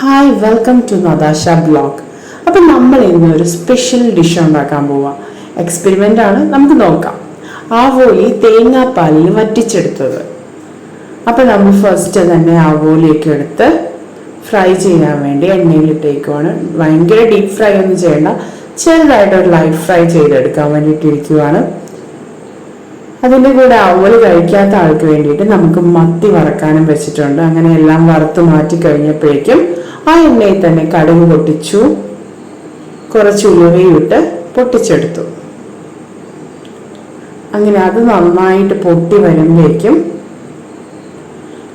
Hi welcome to Nadasha blog അപ്പം നമ്മൾ ഇന്ന് ഒരു സ്പെഷ്യൽ ഡിഷ് ഉണ്ടാക്കാൻ പോവാം. എക്സ്പെരിമെന്റ് ആണ് നമുക്ക് നോക്കാം. ആവോലി തേങ്ങാപ്പാലിൽ വറ്റിച്ചെടുത്തത്. അപ്പം നമ്മൾ ഫസ്റ്റ് തന്നെ ആവോലിയൊക്കെ എടുത്ത് ഫ്രൈ ചെയ്യാൻ വേണ്ടി എണ്ണയിലിട്ടേക്കുവാണ്. ഭയങ്കര ഡീപ്പ് ഫ്രൈ ഒന്നും ചെയ്യേണ്ട. ചെറുതായിട്ട് ഒരു ലൈറ്റ് ഫ്രൈ ചെയ്തെടുക്കാൻ വേണ്ടിയിട്ടിരിക്കുവാണ് അതിന്റെ കൂടെ അവൾ കഴിക്കാത്ത ആൾക്ക് വേണ്ടിയിട്ട് നമുക്ക് മത്തി വറക്കാനും വെച്ചിട്ടുണ്ട്. അങ്ങനെ എല്ലാം വറുത്ത് മാറ്റി കഴിഞ്ഞപ്പോഴേക്കും ആ എണ്ണയിൽ തന്നെ കടുക് പൊട്ടിച്ചു. കുറച്ച് ഉലുവയിട്ട് പൊട്ടിച്ചെടുത്തു. അങ്ങനെ അത് നന്നായിട്ട് പൊട്ടി വരുമ്പോഴേക്കും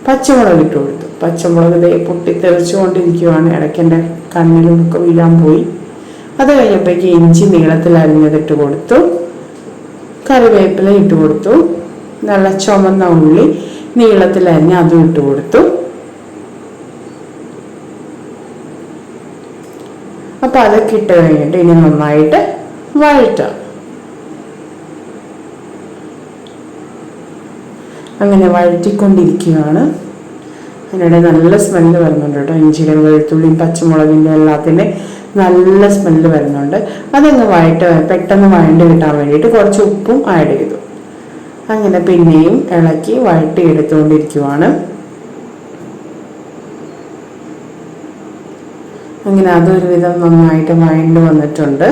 പച്ചമുളക് ഇട്ട് കൊടുത്തു. പച്ചമുളക് ദേ പൊട്ടിത്തെറിച്ചുകൊണ്ടിരിക്കുവാണ് ഇടയ്ക്ക് എന്റെ കണ്ണിലൊക്കെ വീഴാൻ പോയി. അത് കഴിഞ്ഞപ്പോഴേക്കും ഇഞ്ചി നീളത്തിൽ അരിഞ്ഞതിട്ട് കൊടുത്തു. കറിവേപ്പില ഇട്ട് കൊടുത്തു. നല്ല ചുമന്ന ഉള്ളി നീളത്തിൽ അരിഞ്ഞ് അതും ഇട്ട് കൊടുത്തു. അപ്പൊ അതൊക്കെ ഇട്ട് കഴിഞ്ഞിട്ട് ഇനി നന്നായിട്ട് വഴറ്റാം. അങ്ങനെ വഴറ്റിക്കൊണ്ടിരിക്കുകയാണ്. അതിനിടെ നല്ല സ്മെല്ല് വരുന്നുണ്ട് കേട്ടോ. ഇഞ്ചിയുടെ വെളുത്തുള്ളിയും പച്ചമുളകിന്റെ എല്ലാത്തിന്റെ നല്ല സ്മെല്ല് വരുന്നുണ്ട്. അതങ്ങ് വഴട്ട് പെട്ടെന്ന് വഴണ്ട് കിട്ടാൻ വേണ്ടിയിട്ട് കുറച്ച് ഉപ്പും ആഡ് ചെയ്തു. അങ്ങനെ പിന്നെയും ഇളക്കി വഴട്ടി എടുത്തുകൊണ്ടിരിക്കുവാണ്. അങ്ങനെ അതൊരു വിധം നന്നായിട്ട് വഴണ്ട് വന്നിട്ടുണ്ട്.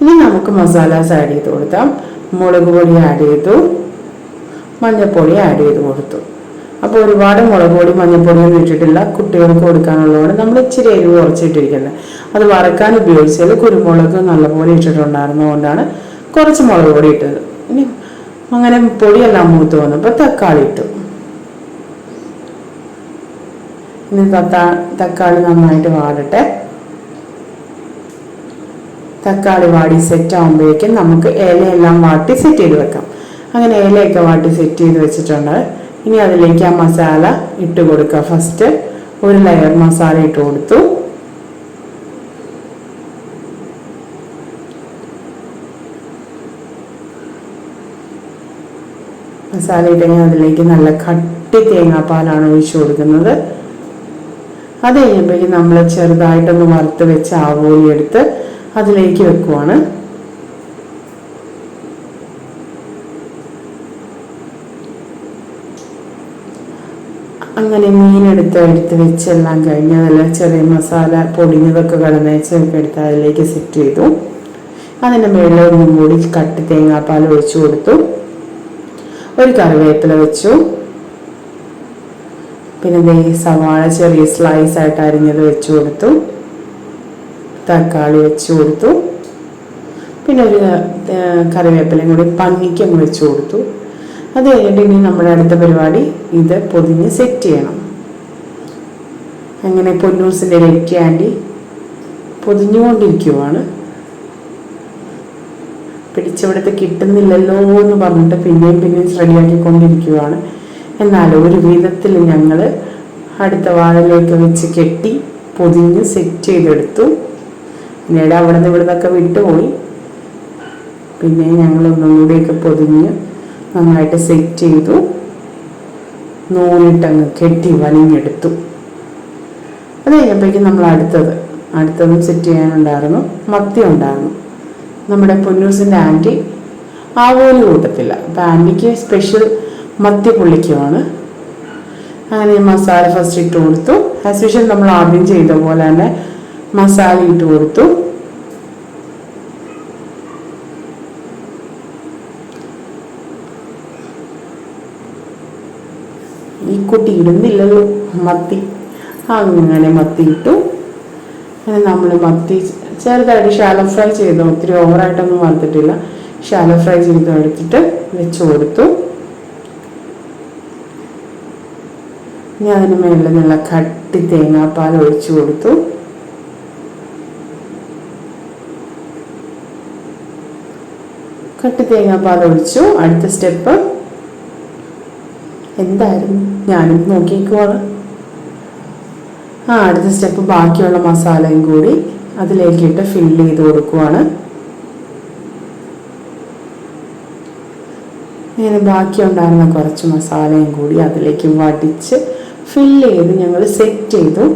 ഇനി നമുക്ക് മസാലാസ് ആഡ് ചെയ്ത് കൊടുക്കാം. മുളക് പൊടി ആഡ് ചെയ്തു. മഞ്ഞൾപ്പൊടി ആഡ് ചെയ്ത് കൊടുത്തു. അപ്പോൾ ഒരുപാട് മുളക് പൊടി മഞ്ഞൾപ്പൊടിയൊന്നും ഇട്ടിട്ടില്ല. കുട്ടികൾക്ക് കൊടുക്കാനുള്ളതുകൊണ്ട് നമ്മൾ ഇച്ചിരി എരിവ് കുറച്ചിട്ടിരിക്കുന്നത് അത് വറക്കാൻ ഉപയോഗിച്ചത് കുരുമുളക് നല്ലപോലെ ഇട്ടിട്ടുണ്ടായിരുന്നതുകൊണ്ടാണ് കുറച്ച് മുളക് പൊടി ഇട്ടത്. ഇനി അങ്ങനെ പൊടിയെല്ലാം മൂത്ത് വന്നപ്പോൾ തക്കാളി ഇട്ടു. ഇനി തത്താ തക്കാളി നന്നായിട്ട് വാടട്ടെ. തക്കാളി വാടി സെറ്റ് ആകുമ്പോഴേക്കും നമുക്ക് ഇലയെല്ലാം വാട്ടി സെറ്റ് ചെയ്ത് വെക്കാം. അങ്ങനെ ഇലയൊക്കെ വാട്ടി സെറ്റ് ചെയ്ത് വെച്ചിട്ടുണ്ട്. ഇനി അതിലേക്ക് ആ മസാല ഇട്ട് കൊടുക്കുക ഫസ്റ്റ് ഒരു ലെയർ മസാല ഇട്ട് കൊടുത്തു. മസാല ഇട്ടെങ്കിൽ അതിലേക്ക് നല്ല കട്ടി തേങ്ങാപ്പാലാണ് ഒഴിച്ചു കൊടുക്കുന്നത്. അത് കഴിയുമ്പോഴേക്കും നമ്മൾ ചെറുതായിട്ടൊന്ന് വറുത്ത് വെച്ച് ആവോലി എടുത്ത് അതിലേക്ക് വെക്കുവാണ്. അങ്ങനെ മീനെടുത്ത് എടുത്ത് വെച്ചെല്ലാം കഴിഞ്ഞ് അതിൽ ചെറിയ മസാല പൊടിഞ്ഞതൊക്കെ കടന്നേച്ചൊക്കെ എടുത്ത് അതിലേക്ക് സെറ്റ് ചെയ്തു. അതിന്റെ മേളിൽ ഒന്നും കൂടി കട്ടി തേങ്ങാപ്പാൽ ഒഴിച്ചു കൊടുത്തു. ഒരു കറിവേപ്പില വെച്ചു. പിന്നെ ദേ സവാള ചെറിയ സ്ലൈസ് ആയിട്ട് അരിഞ്ഞത് വെച്ചു കൊടുത്തു. തക്കാളി വെച്ചു കൊടുത്തു. പിന്നെ ഒരു കറിവേപ്പിലയും കൂടി പന്നിക്കും വെച്ചു കൊടുത്തു. അത് കഴിഞ്ഞിട്ട് ഇനി നമ്മുടെ അടുത്ത പരിപാടി ഇത് പൊതിഞ്ഞ് സെറ്റ് ചെയ്യണം. അങ്ങനെ പൊന്നൂസിന്റെ ലെറ്റി ആന്റി പൊതിഞ്ഞുകൊണ്ടിരിക്കുവാണ്. പിടിച്ചവിടുത്തെ കിട്ടുന്നില്ലല്ലോ എന്ന് പറഞ്ഞിട്ട് പിന്നെയും പിന്നെയും റെഡിയാക്കിക്കൊണ്ടിരിക്കുവാണ് എന്നാൽ ഒരു വിധത്തിൽ ഞങ്ങൾ അടുത്ത വാഴയിലേക്ക് വെച്ച് കെട്ടി പൊതിഞ്ഞ് സെറ്റ് ചെയ്തെടുത്തു. പിന്നീട് അവിടെ നിന്ന് ഇവിടെ നിന്നൊക്കെ വിട്ടുപോയി. പിന്നെ ഞങ്ങൾ ഒന്നും പൊതിഞ്ഞ് നന്നായിട്ട് സെറ്റ് ചെയ്തു. നൂലിട്ടങ്ങ് കെട്ടി വലിഞ്ഞെടുത്തു. അത് കഴിഞ്ഞപ്പോഴേക്കും നമ്മൾ അടുത്തത് അടുത്തതും സെറ്റ് ചെയ്യാനുണ്ടായിരുന്നു. മത്തി ഉണ്ടായിരുന്നു. നമ്മുടെ പൊന്നൂസിന്റെ ആന്റി ആവോലി കൂട്ടത്തില്ല. അപ്പം ആന്റിക്ക് സ്പെഷ്യൽ മത്തി പുള്ളിക്കുമാണ് അങ്ങനെ മസാല ഫസ്റ്റ് ഇട്ട് കൊടുത്തു. ആസ് യൂഷ്വൽ നമ്മൾ ആദ്യം ചെയ്ത പോലെ തന്നെ മസാല ഇട്ട് കൊടുത്തു. ഈ കുട്ടി ഇടുന്നില്ലല്ലോ. മത്തി. അങ്ങനെ മത്തി ഇട്ടു. അങ്ങനെ നമ്മൾ മത്തി ചെറുതായിട്ട് ഷാലോ ഫ്രൈ ചെയ്തു. ഒത്തിരി ഓവറായിട്ടൊന്നും വറുത്തിട്ടില്ല. ഷാലോ ഫ്രൈ ചെയ്ത് എടുത്തിട്ട് വെച്ച് കൊടുത്തു. ഞാൻ അതിന് മേളിൽ നല്ല കട്ടി തേങ്ങാപ്പാൽ ഒഴിച്ചു കൊടുത്തു. കട്ടി തേങ്ങാപ്പാൽ ഒഴിച്ചു. അടുത്ത സ്റ്റെപ്പ് എന്തായിരുന്നു? ഞാനും നോക്കിക്കുവാണ് ആ അടുത്ത സ്റ്റെപ്പ് ബാക്കിയുള്ള മസാലയും കൂടി അതിലേക്കിട്ട് ഫില്ല് ചെയ്ത് കൊടുക്കുവാണ്. ഇങ്ങനെ ബാക്കി ഉണ്ടായിരുന്ന കുറച്ച് മസാലയും കൂടി അതിലേക്ക് വടിച്ച് ഫിൽ ചെയ്ത് ഞങ്ങൾ സെറ്റ് ചെയ്തു.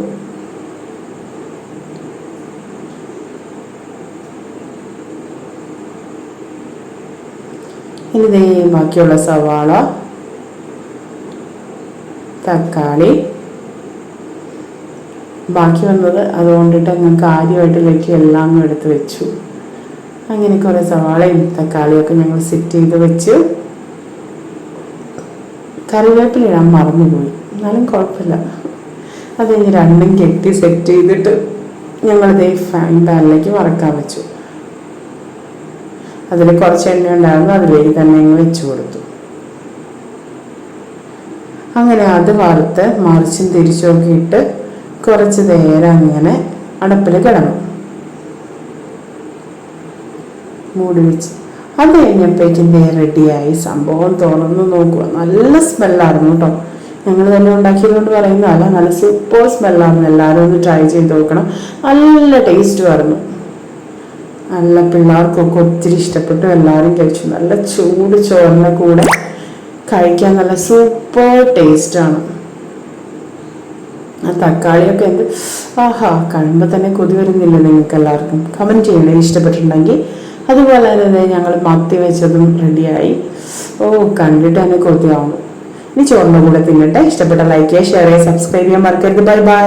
ഇനി ബാക്കിയുള്ള സവാള തക്കാളി. ബാക്കി വന്നത് അതുകൊണ്ടിട്ട് ഞാൻ കാര്യമായിട്ട് ലക്കി എല്ലാം എടുത്ത് വെച്ചു. അങ്ങനെ കുറേ സവാളയും തക്കാളിയൊക്കെ ഞങ്ങൾ സെറ്റ് ചെയ്ത് വെച്ചു. കറിവേപ്പില ഇടാൻ മറന്നുപോയി. എന്നാലും കുഴപ്പമില്ല. അത് കഴിഞ്ഞ് രണ്ടും കെട്ടി സെറ്റ് ചെയ്തിട്ട് ഞങ്ങളിതേ ഫാൻ പാനിലേക്ക് വറക്കാൻ വെച്ചു. അതിൽ കുറച്ച് എണ്ണ ഉണ്ടായിരുന്നു അതിലേക്ക് തന്നെ ഞങ്ങൾ വെച്ചു കൊടുത്തു. അങ്ങനെ അത് വറുത്ത് മറിച്ചും തിരിച്ചോക്കിയിട്ട് കുറച്ച് നേരം അങ്ങനെ അടപ്പിൽ കിടന്നു. മൂടി വെച്ച്. അത് കഴിഞ്ഞപ്പോഴേക്കും ദേ റെഡിയായി. സംഭവം തുറന്ന് നോക്കുക. നല്ല സ്മെല്ലായിരുന്നു കേട്ടോ. ഞങ്ങൾ തന്നെ ഉണ്ടാക്കിയതുകൊണ്ട് പറയുന്നതല്ല നല്ല സൂപ്പർ സ്മെല്ലായിരുന്നു. എല്ലാവരും ഒന്ന് ട്രൈ ചെയ്ത് നോക്കണം. നല്ല ടേസ്റ്റ് ആയിരുന്നു. നല്ല പിള്ളേർക്കൊക്കെ ഒത്തിരി ഇഷ്ടപ്പെട്ടു. എല്ലാവരും കഴിച്ചു. നല്ല ചൂട് ചോറിന്റെ കൂടെ കഴിക്കാൻ നല്ല സൂപ്പർ ടേസ്റ്റ് ആണ് ആ തക്കാളിയൊക്കെ എന്ത്? ആഹാ കഴിയുമ്പോൾ തന്നെ കൊതി വരുന്നില്ല നിങ്ങൾക്ക് എല്ലാവർക്കും കമന്റ് ചെയ്യണേ ഇഷ്ടപ്പെട്ടിട്ടുണ്ടെങ്കിൽ. അതുപോലെ തന്നെ ഞങ്ങൾ മത്തി വെച്ചതും റെഡിയായി ഓ കണ്ടിട്ട് തന്നെ കൊതിയാവുന്നു ഇനി ചോറിന്റെ കൂടെ തിന്നട്ടെ. ഇഷ്ടപ്പെട്ട ലൈക്ക് ചെയ്യുക ഷെയർ ചെയ്യുക സബ്സ്ക്രൈബ് ചെയ്യാൻ മറക്കരുത്. Bye bye